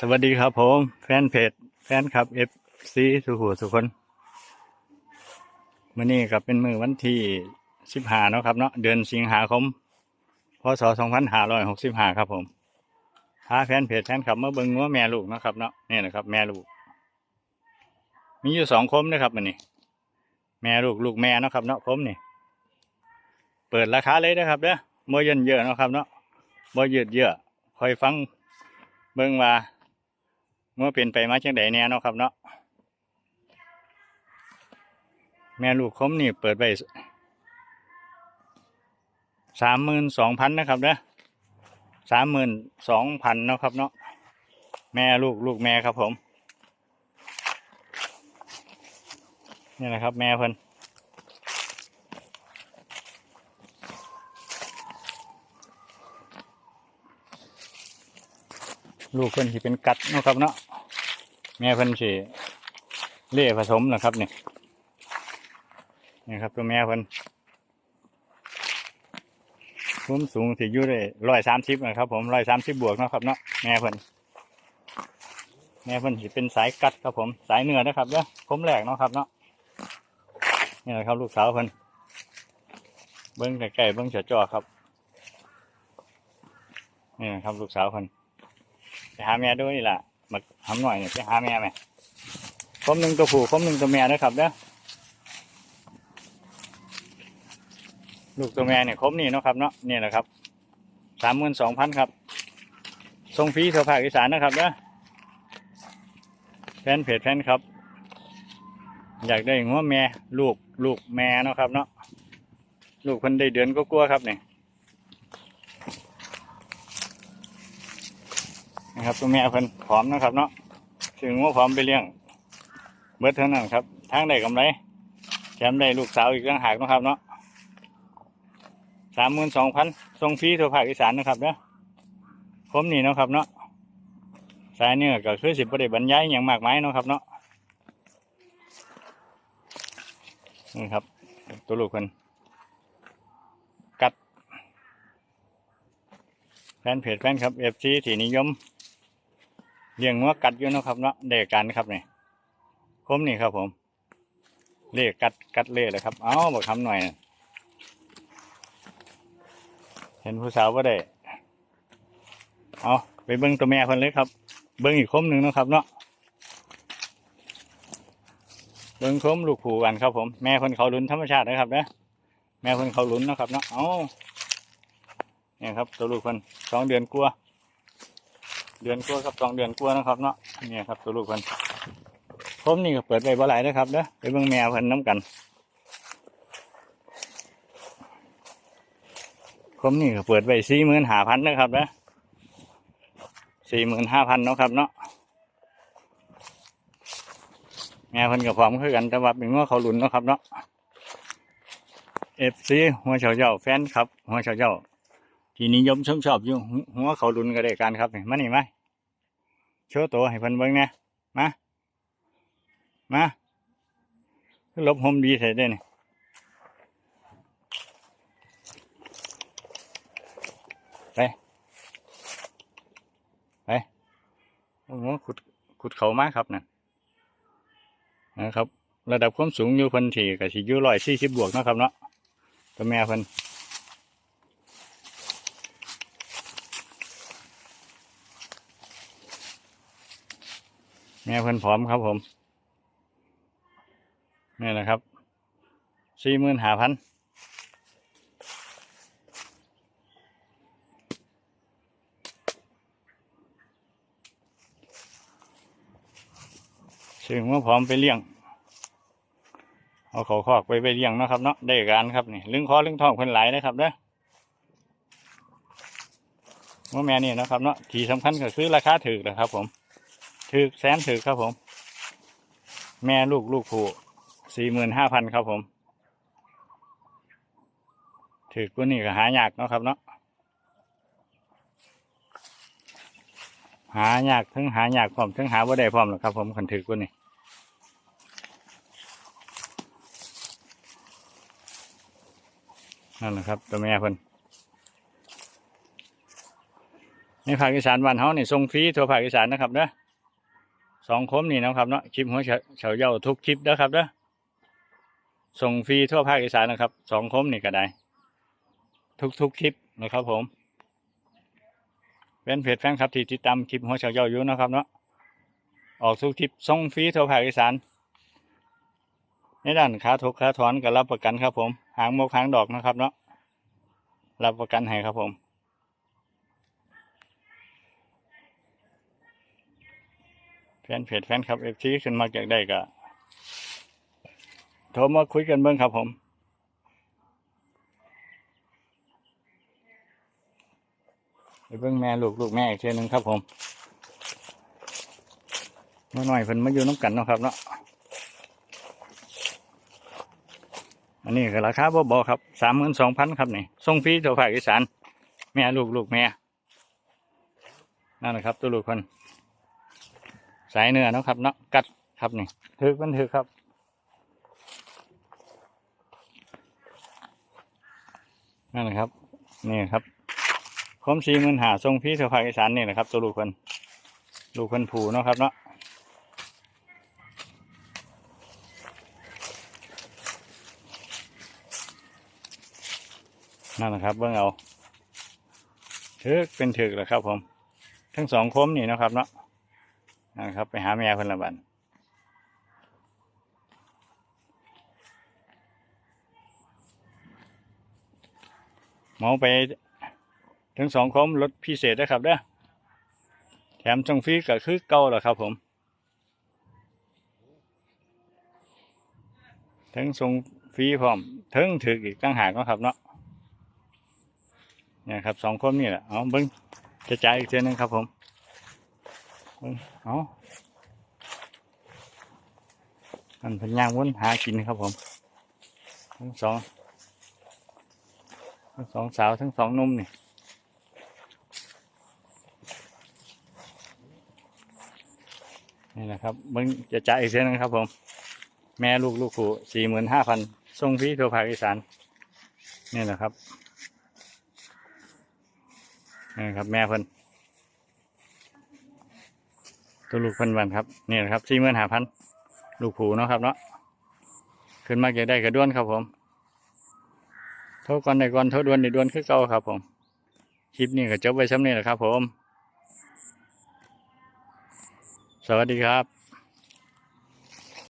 สวัสดีครับผม แฟนเพจแฟนคลับเอฟซีสุขุสุคนมื่อนี้ก็เป็นมือวันที่สิบห้าเนาะครับเนาะเดือนสิงหาคมพศสองพันห้าร้อยหกสิบห้าครับผมพาแฟนเพจแฟนคลับมาเบิ่งงัวแม่ลูกนะครับเนาะนี่นะครับ แม่ลูก มีอยู่สองคมนะครับมันนี่แม่ลูกลูกแม่เนาะครับเนาะคมนี่ เปิดราคาเลยนะครับเด้อบ่เยินเยอะเนาะครับเนาะบ่ยืดเยอะคอยฟังเบิ่งว่า เมื่อเป็นไปมาจังใดแน่เนาะครับเนาะแม่ลูกคมนี่เปิดไปสามหมื่นสองพันนะครับเด้อสามหมื่นสองพันเนาะครับเนาะแม่ลูกลูกแม่ครับผมนี่นะครับแม่เพิ่นลูกเพิ่นสิเป็นกัดเนาะครับเนาะ แม่เพิ่นสิเล่ผสมนะครับเนี่ยนี่ครับตัวแม่เพิ่นสูงสูงสิอยู่ได้ร้อยสามสิบนะครับ ผมร้อยสามสิบบวกเนาะครับเนาะแม่เพิ่นแม่พิ่นสิเป็นสายกัดครับผมสายเนื้อนะครับเนาะคมแรกเนาะครับเนาะนี่แหละครับลูกสาวเพิ่นเบิ้งใกล้ๆเบิ้งเฉจ่อครับนี่นะครับลูกสาวเพิ่นไปหาแม่ด้วยนี่ล่ะ มาทำหน่อยเนี่ยไปหาแม่ไหมคมหนึ่งตัวผู้คมหนึ่งตัวแม่นะครับเด้อลูกตัวแม่เนี่ยคมนี่เนาะครับเนาะนี่แหละครับสามหมื่นสองพันครับทรงฟรีทั่วภาคอีสานนะครับเด้อแฟนเพจแฟนครับ อยากได้หัวแม่ลูกลูกแม่เนาะครับเนาะลูกคนได้เดือนก็กลัวครับเนี่ย นะครับตัวแม่เพิ่นผอมนะครับเนาะถึงว่าผอมไปเลี้ยง เบิดเท่านั้นครับทางได้กำไรแถมได้ลูกสาวอีกต่างหากนะครับเนาะสามหมื่นสองพันทรงฟรีทั่วภาคอีสานนะครับเนาะผมนี่เนาะครับเนาะสายเนื้อก็คือสิบประเด็บรรยายอย่างมากมายเนาะครับเนาะนี่ครับ ตัวลูกเพิ่นกัดแฟนเพจแฟนครับเอฟซีที่นิยม เลี้ยงงัวกัดอยู่นะครับเนาะเด็กกันครับนี่คมนี่ครับผม เล่กัดกัดเล่เลยครับ เอ้าบอกคำหน่อยนะเห็นผู้สาวว่าได้ เอาไปเบิ้งตัวแม่คนเลยครับ เบิ้งอีกคมหนึ่งนะครับเนาะ เบิ้งคมลูกผูกันครับผม แม่คนเขาลุ้นธรรมชาตินะครับนะแม่คนเขาลุ้นนะครับเนาะ เอาเนี่ยครับ ตัวลูกคนสองเดือนกลัวา เดือนกลัวครับสองเดือนกลัวนะครับเนาะเนี่ยครับตัวลูกคนผมนี่ก็เปิดไปบ่หลายนะครับเด้อไปเบิ่งแมวพิ่นน้ำกันผมนี่ก็เปิดไปสี่หมื่นห้าพันนะครับเด้อสี่หมื่นห้าพันเนาะครับเนาะแมวพิ่นกับพร้อมคือกันแต่ว่าเป็นง้อเขาหลุนเนาะครับเนาะเอฟซีหัวเฉาเจ้าแฟนครับหัวเฉาเจ้าที่นิยมชมชอบอยู่หัวเขาลุนก็ได้การครับ มานี่ม โชว์ตัวให้เพิ่นเบิ่งนี่ยมา มาลบหมดีใส่ได้นี่ไป ไปโอ้โหขุดขุดเขามากครับนั่นนะครับ ระดับความสูงอยู่พิ่นที่ก็สิอยู่ร้อยสี่สิบบวกนะครับเนาะตัวแม่พิ่น ม่เพิ่นพร้อมครับผมนี่แหละครับสี่หมื่นห้าพันซึ่งว่าพร้อมไปเลี้ยง เอาเขาคอกไปไปเลี้ยงนะครับเนาะได้การครับนี่ลึงคอลึงท้องเพิ่นหลายนะครับเด้อว่าแม่นี่นะครับเนาะที่สำคัญก็คือราคาถูกนะครับผม ถือแสนถือครับผม แม่ลูกลูกผู้สี่หมื่นห้าพันครับผม ถือกูนี่ก็หายากเนาะครับเนาะหายากทั้งหายากพร้อมทั้งหาว่าได้พร้อมหรอกครับ ผมคันถือกูนี่นั่นแหละครับตัวแม่เพิ่นในภาคอีสานบ้านเฮานี่ส่งฟรีทั่วภาคอีสานนะครับเด้อ สองคมนี่นะครับเนาะคลิปหัวเฉาเย่าทุกคลิปเด้อครับเด้อส่งฟรีทั่วภาคอีสานนะครับสองคมนี่ก็ได้ ทุกทุกคลิปนะครับผมเป็นเพจแฟนคลับที่ติดตามคลิปหัวเฉาเย่าอยู่นะครับเนาะออกทุกคลิปส่งฟรีทั่วภาคอีสานในด้านขาทุกขาถอนก็รับประกันครับผม หางมกหางดอกนะครับเนาะรับประกันให้ครับผม แฟนเพจแฟนคลับเอฟซีขึ้นมาจากได้ก็โทรมาคุยกันเบิ้งครับผมไปเบิ้งแม่ลูกลูกแม่อีกเช่นหนึ่งครับผมเมื่อหน่อยเพิ่นมาอยู่น้ำกันเนาะครับเนาะอันนี้ก็ราคาบ่บอครับสามหมื่นสองพันครับนี่ส่งฟรีทั่วภาคอีสานแม่ลูกลูกแม่นั่นแหละครับตัวลูกคน สายเนื้อเนาะครับเนาะกัดครับนี่ถือมันถือครับนั่นแหละครับนี่ครับคมสีเงินหาทรงพี่เถวภาคอีสานนี่แหละครับ ตัวลูกคนลูกคนผูเนาะครับเนาะนั่นแหละครับเบิ่งเอาถือเป็นถือแหละครับผม ทั้งสองคมนี่เนาะครับเนาะ นะครับ ไปหาแม่เพิ่นละบันเหมาไปถึงสองคมรถพิเศษนะครับเด้อแถมจงฟรีก็คือเก่าแหละครับผมถึงส่งฟรีพร้อมถึงถืออีกตั้งหากนะครับเนาะเนี่ยครับสองคมนี่แหละเอาเบิ้งจะจ่ายอีกเทีนึงครับผม เอาอันเพันย่างวนหากินครับผม ทั้งสองทั้งสองสาวทั้งสองนุ่มนี่นี่นะครับมึงจะจ่ายอีกเส้นนึงครับผม แม่ลูกลูกขู่สี่หมื่นห้าพันส่งฟรีทั่วภาคอีสานนี่แหละครับนี่ครับ แม่เพิ่น ตัวลูกพันวันครับนี่นะครับสี่หมื่นห้าพันลูกผูเนาะครับเนาะขึ้นมาเก็บได้กระด้วนครับผมโทษก่อนในก่อนโทษด้วนในด้วนคือเก่าครับ ผมคลิปนี้ก็จบไว้ซ้ำนี้แหละครับ ผม สวัสดีครับ